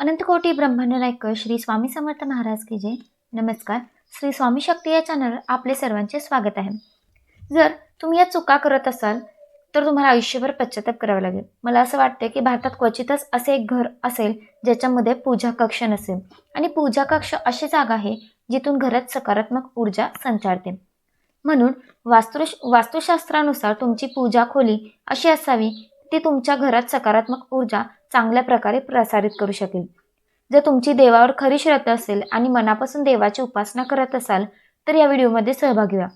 अनंतकोटी ब्रह्मांड नायक श्री स्वामी समर्थ महाराज की जय. नमस्कार. श्री स्वामी शक्ती या चॅनल आपले सर्वांचे स्वागत आहे. जर तुम्ही या चुका करत असाल तर तुम्हाला आयुष्यभर पश्चाताप करावा लागेल. मला असं वाटतं की भारतात क्वचितच असे एक घर असेल ज्याच्यामध्ये पूजा कक्ष नसेल. आणि पूजा कक्ष अशी जागा आहे जिथून घरात सकारात्मक ऊर्जा संचारते. म्हणून वास्तु वास्तुशास्त्रानुसार तुमची पूजा खोली अशी असावी ती तुमच्या घरात सकारात्मक ऊर्जा चांगल्या प्रकारे प्रसारित करू शकेल. जर तुमची देवावर खरी श्रद्धा असेल आणि मनापासून देवाची उपासना करत असाल तर या व्हिडिओमध्ये सहभागी व्हा.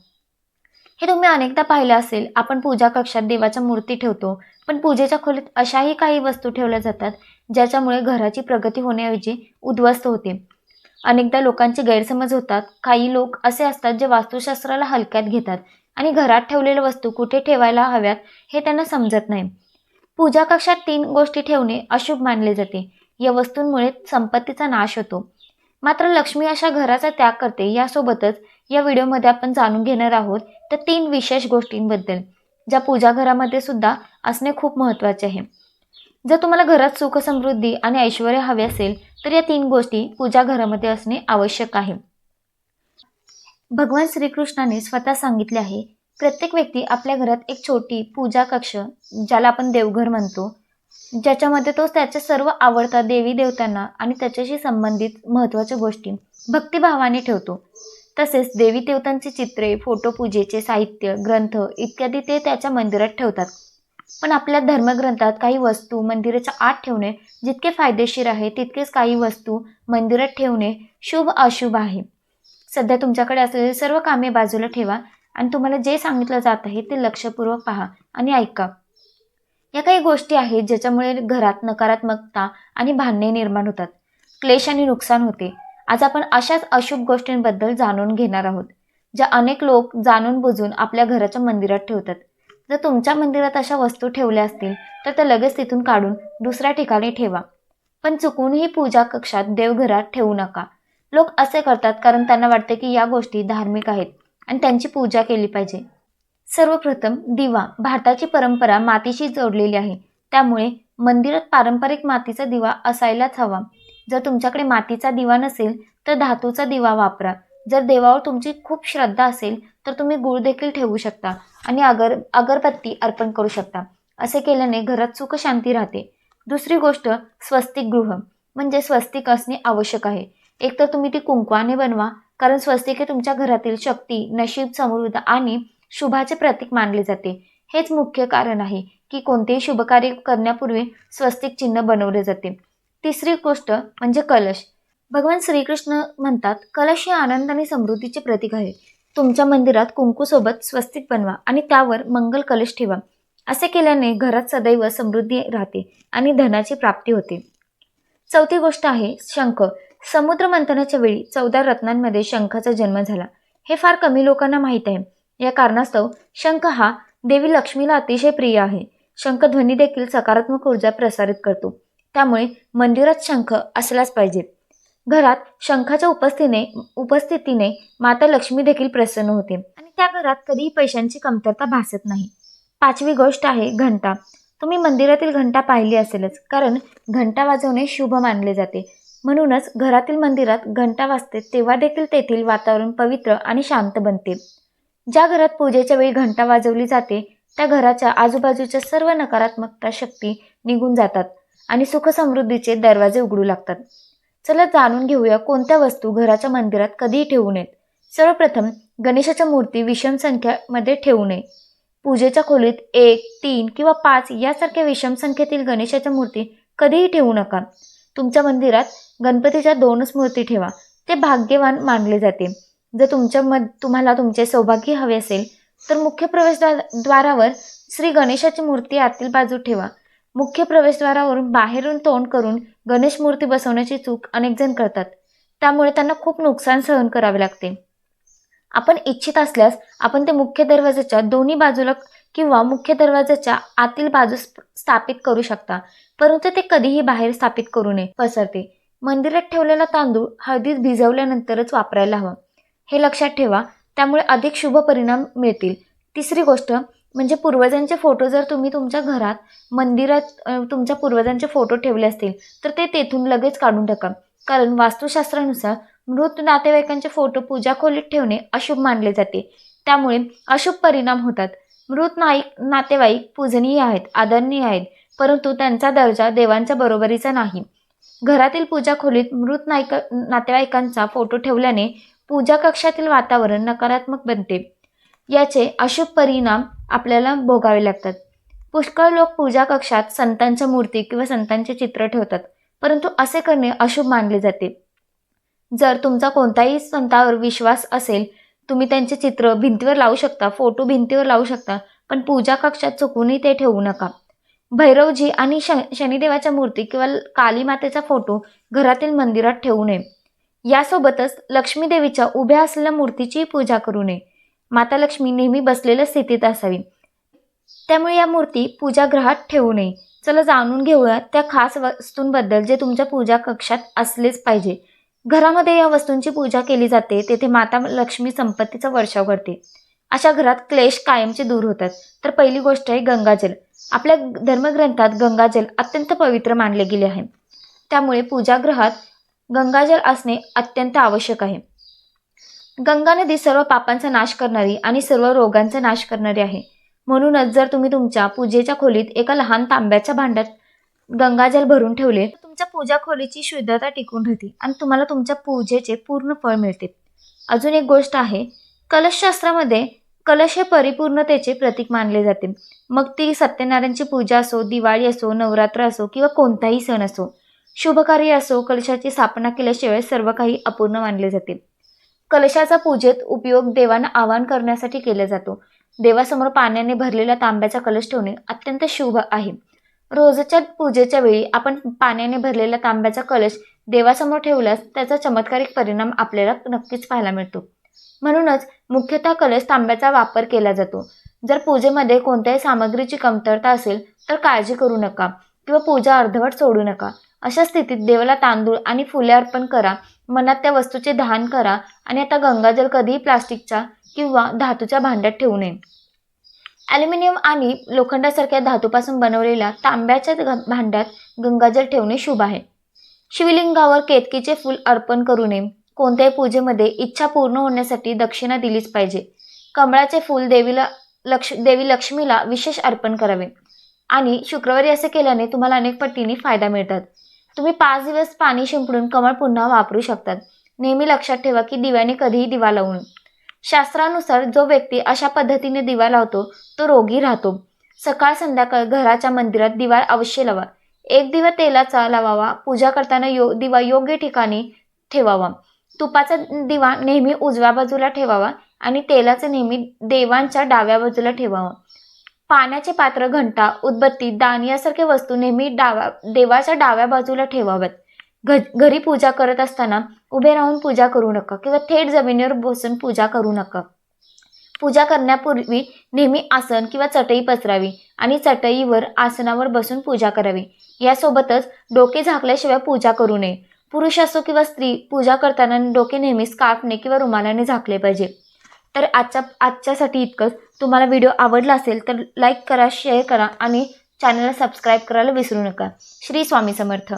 हे तुम्ही अनेकदा पाहिलं असेल आपण पूजा कक्षात देवाच्या मूर्ती ठेवतो पण पूजेच्या खोलीत अशाही काही वस्तू ठेवल्या जातात ज्याच्यामुळे घराची प्रगती होण्याऐवजी उद्ध्वस्त होते. अनेकदा लोकांचे गैरसमज होतात. काही लोक असे असतात जे वास्तुशास्त्राला हलक्यात घेतात आणि घरात ठेवलेल्या वस्तू कुठे ठेवायला हव्यात हे त्यांना समजत नाही. पूजा कक्षात तीन गोष्टी ठेवणे अशुभ मानले जाते. या वस्तूंमुळे संपत्तीचा नाश होतो. मात्र लक्ष्मी अशा घराचा त्याग करते. यासोबतच या व्हिडिओमध्ये आपण जाणून घेणार आहोत त्या तीन विशेष गोष्टींबद्दल ज्या पूजा घरामध्ये सुद्धा असणे खूप महत्त्वाचे आहे. जर तुम्हाला घरात सुख समृद्धी आणि ऐश्वर हवे असेल तर या तीन गोष्टी पूजा घरामध्ये असणे आवश्यक आहे. भगवान श्रीकृष्णाने स्वतः सांगितले आहे प्रत्येक व्यक्ती आपल्या घरात एक छोटी पूजा कक्ष ज्याला आपण देवघर म्हणतो. ज्याच्यामध्ये तो त्याच्या सर्व आवडता देवी देवतांना आणि त्याच्याशी संबंधित महत्त्वाच्या गोष्टी भक्तिभावाने ठेवतो. तसेच देवी देवतांची चित्रे फोटो पूजेचे साहित्य ग्रंथ इत्यादी ते त्याच्या मंदिरात ठेवतात. पण आपल्या धर्मग्रंथात काही वस्तू मंदिराच्या आत ठेवणे जितके फायदेशीर आहे तितकेच काही वस्तू मंदिरात ठेवणे शुभ अशुभ आहे. सध्या तुमच्याकडे असलेली सर्व कामे बाजूला ठेवा. आणि तुम्हाला जे सांगितलं जात आहे ते लक्षपूर्वक पहा आणि ऐका. या काही गोष्टी आहेत ज्याच्यामुळे घरात नकारात्मकता आणि भांडणे निर्माण होतात. क्लेश आणि नुकसान होते. आज आपण अशाच अशुभ गोष्टींबद्दल जाणून घेणार आहोत ज्या अनेक लोक जाणून बुजून आपल्या घराच्या मंदिरात ठेवतात. जर तुमच्या मंदिरात अशा वस्तू ठेवल्या असतील तर त्या लगेच तिथून काढून दुसऱ्या ठिकाणी ठेवा. पण चुकूनही पूजा कक्षात देवघरात ठेवू नका. लोक असे करतात कारण त्यांना वाटते की या गोष्टी धार्मिक आहेत. आणि त्यांची पूजा केली पाहिजे. सर्वप्रथम दिवा भारताची परंपरा मातीशी जोडलेली आहे. त्यामुळे मंदिरात पारंपरिक मातीचा दिवा असायलाच हवा. जर तुमच्याकडे मातीचा दिवा नसेल तर धातूचा दिवा वापरा. जर देवावर तुमची खूप श्रद्धा असेल तर तुम्ही गुळ देखील ठेवू शकता आणि अगर अगरबत्ती अर्पण करू शकता. असे केल्याने घरात सुख शांती राहते. दुसरी गोष्ट स्वस्तिक गृह. म्हणजे स्वस्तिक असणे आवश्यक आहे. एकतर तुम्ही ती कुंकवाने बनवा कारण स्वस्तिक हे तुमच्या घरातील शक्ती नशीब समृद्ध आणि शुभाचे प्रतीक मानले जाते. हेच मुख्य कारण आहे की कोणतेही शुभकार्य करण्यापूर्वी स्वस्तिक चिन्ह बनवले जाते. तिसरी गोष्ट म्हणजे कलश. भगवान श्रीकृष्ण म्हणतात कलश हे आनंद आणि समृद्धीचे प्रतीक आहे. तुमच्या मंदिरात कुंकूसोबत स्वस्तिक बनवा आणि त्यावर मंगल कलश ठेवा. असे केल्याने घरात सदैव समृद्धी राहते आणि धनाची प्राप्ती होते. चौथी गोष्ट आहे शंख. समुद्र मंथनाच्या वेळी चौदा रत्नांमध्ये शंखाचा जन्म झाला. हे फार कमी लोकांना माहीत आहे. या कारणास्तव शंख हा देवी लक्ष्मीला अतिशय प्रिय आहे. शंख ध्वनी देखील सकारात्मक ऊर्जा प्रसारित करतो. त्यामुळे मंदिरात शंख असलाच पाहिजे. घरात शंखाच्या उपस्थितीने उपस्थितीने माता लक्ष्मी देखील प्रसन्न होते. आणि त्या घरात कधीही पैशांची कमतरता भासत नाही. पाचवी गोष्ट आहे घंटा. तुम्ही मंदिरातील घंटा पाहिली असेलच कारण घंटा वाजवणे शुभ मानले जाते. म्हणूनच घरातील मंदिरात घंटा वाजते तेव्हा देखील तेथील वातावरण पवित्र आणि शांत बनते. ज्या घरात पूजेच्या वेळी घंटा वाजवली जाते त्या घराच्या आजूबाजूच्या सर्व नकारात्मकता शक्ती निघून जातात आणि सुखसमृद्धीचे दरवाजे उघडू लागतात. चला जाणून घेऊया कोणत्या वस्तू घराच्या मंदिरात कधीही ठेवू नयेत. सर्वप्रथम गणेशाच्या मूर्ती विषम संख्यामध्ये ठेवू नये. पूजेच्या खोलीत एक तीन किंवा पाच यासारख्या विषम संख्येतील गणेशाच्या मूर्ती कधीही ठेवू नका. तुमच्या मंदिरात गणपतीच्या दोनच मूर्ती ठेवा. ते भाग्यवान मानले जाते. जर तुमच्या म तुम्हाला तुमचे सौभाग्य हवे असेल तर मुख्य प्रवेशद्वारावर श्री गणेशाची मूर्ती आतील बाजू ठेवा. मुख्य प्रवेशद्वारावरून बाहेरून तोंड करून गणेश मूर्ती बसवण्याची चूक अनेक जण करतात. त्यामुळे त्यांना खूप नुकसान सहन करावे लागते. आपण इच्छित असल्यास आपण ते मुख्य दरवाजाच्या दोन्ही बाजूला किंवा मुख्य दरवाजाच्या आतील बाजूस स्थापित करू शकता. परंतु ते कधीही बाहेर स्थापित करू नये. पसरते. मंदिरात ठेवलेला तांदूळ हळदीत भिजवल्यानंतरच वापरायला हवा. हे लक्षात ठेवा. त्यामुळे अधिक शुभ परिणाम मिळतील. तिसरी गोष्ट म्हणजे पूर्वजांचे फोटो जर तुम्ही तुमच्या घरात मंदिरात तुमच्या पूर्वजांचे फोटो ठेवले असतील तर ते तेथून लगेच काढून टाका. कारण वास्तुशास्त्रानुसार मृत नातेवाईकांचे फोटो पूजा खोलीत ठेवणे अशुभ मानले जाते. त्यामुळे अशुभ परिणाम होतात. मृत नाईक नातेवाईक पूजनीय आहेत आदरणीय आहेत परंतु त्यांचा दर्जा देवांच्या बरोबरीचा नाही. घरातील पूजा खोलीत मृत नायक नातेवाईकांचा फोटो ठेवल्याने पूजा कक्षातील वातावरण नकारात्मक बनते. याचे अशुभ परिणाम आपल्याला भोगावे लागतात. पुष्कळ लोक पूजा कक्षात संतांच्या मूर्ती किंवा संतांचे चित्र ठेवतात परंतु असे करणे अशुभ मानले जाते. जर तुमचा कोणताही संतावर विश्वास असेल तुम्ही त्यांचे चित्र भिंतीवर लावू शकता फोटो भिंतीवर लावू शकता पण पूजा कक्षात चुकूनही ते ठेवू नका. भैरवजी आणि श शनिदेवाच्या मूर्ती किंवा काली मातेचा फोटो घरातील मंदिरात ठेवू नये. यासोबतच लक्ष्मीदेवीच्या उभ्या असलेल्या मूर्तीचीही पूजा करू नये. माता लक्ष्मी नेहमी बसलेल्या स्थितीत असावी. त्यामुळे या मूर्ती पूजागृहात ठेवू नये. चला जाणून घेऊया त्या खास वस्तूंबद्दल जे तुमच्या पूजा कक्षात असलेच पाहिजे. घरामध्ये या वस्तूंची पूजा केली जाते तेथे माता लक्ष्मी संपत्तीचा वर्षाव करते अशा घरात क्लेश कायमचे दूर होतात. तर पहिली गोष्ट आहे गंगाजल. आपल्या धर्मग्रंथात गंगाजल अत्यंत पवित्र मानले गेले आहे. त्यामुळे पूजागृहात गंगाजल असणे अत्यंत आवश्यक आहे. गंगा नदी सर्व पापांचा नाश करणारी आणि सर्व रोगांचा नाश करणारी आहे. म्हणूनच जर तुम्ही तुमच्या पूजेच्या खोलीत एका लहान तांब्याच्या भांड्यात गंगाजल भरून ठेवले तुमच्या पूजा खोलीची शुद्धता टिकून राहते आणि तुम्हाला तुमच्या पूजेचे पूर्ण फळ मिळते. अजून एक गोष्ट आहे कलशशास्त्रामध्ये कलश हे परिपूर्णतेचे प्रतीक मानले जाते. मग ती सत्यनारायणची पूजा असो दिवाळी असो नवरात्र असो किंवा कोणताही सण असो शुभकार्य असो कलशाची स्थापना केल्याशिवाय सर्व काही अपूर्ण मानले जाते. कलशाचा पूजेत उपयोग देवांना आवाहन करण्यासाठी केला जातो. देवासमोर पाण्याने भरलेला तांब्याचा कलश ठेवणे अत्यंत शुभ आहे. रोजच्या पूजेच्या वेळी आपण पाण्याने भरलेला तांब्याचा कलश देवासमोर ठेवल्यास त्याचा चमत्कारिक परिणाम आपल्याला नक्कीच पाहायला मिळतो. म्हणूनच मुख्यतः कलश तांब्याचा वापर केला जातो. जर पूजेमध्ये कोणत्याही सामग्रीची कमतरता असेल तर काळजी करू नका किंवा पूजा अर्धवट सोडू नका. अशा स्थितीत देवाला तांदूळ आणि फुले अर्पण करा मनात त्या वस्तूचे दहन करा आणि आता गंगाजल कधीही प्लास्टिकच्या किंवा धातूच्या भांड्यात ठेवू नये. ॲल्युमिनियम आणि लोखंडासारख्या धातूपासून बनवलेल्या तांब्याच्या भांड्यात गंगाजल ठेवणे शुभ आहे. शिवलिंगावर केतकीचे फूल अर्पण करू नये. कोणत्याही पूजेमध्ये इच्छा पूर्ण होण्यासाठी दक्षिणा दिलीच पाहिजे. कमळाचे फूल देवीला लक्ष देवी लक्ष्मीला विशेष अर्पण करावे. आणि शुक्रवारी असे केल्याने तुम्हाला अनेक पटीने फायदा मिळतात. तुम्ही पाच दिवस पाणी शिंपडून कमळ पुन्हा वापरू शकतात. नेहमी लक्षात ठेवा की दिव्याने कधीही दिवा लावून शास्त्रानुसार जो व्यक्ती अशा पद्धतीने दिवा लावतो तो रोगी राहतो. सकाळ संध्याकाळ घराच्या मंदिरात दिवा अवश्य लावा. एक दिवा तेलाचा लावावा पूजा करताना यो दिवा योग्य ठिकाणी ठेवावा. तुपाचा दिवा नेहमी उजव्या बाजूला ठेवावा आणि तेलाचा नेहमी देवांच्या डाव्या बाजूला ठेवावा. पाण्याचे पात्र घंटा उदबत्ती दान यासारख्या वस्तू नेहमी डाव्या देवाच्या डाव्या बाजूला ठेवाव्यात. घ घरी पूजा करत असताना उभे राहून पूजा करू नका किंवा थेट जमिनीवर बसून पूजा करू नका. पूजा करण्यापूर्वी नेहमी आसन किंवा चटई पसरावी आणि चटईवर आसनावर बसून पूजा करावी. यासोबतच डोके झाकल्याशिवाय पूजा करू नये. पुरुष असो किंवा स्त्री पूजा करताना डोके नेहमी स्कार्फने किंवा रुमालाने झाकले पाहिजे. तर आजच्या आजच्यासाठी इतकंच. तुम्हाला व्हिडिओ आवडला असेल तर लाईक करा शेअर करा आणि चॅनलला सबस्क्राईब करायला विसरू नका. श्री स्वामी समर्थ.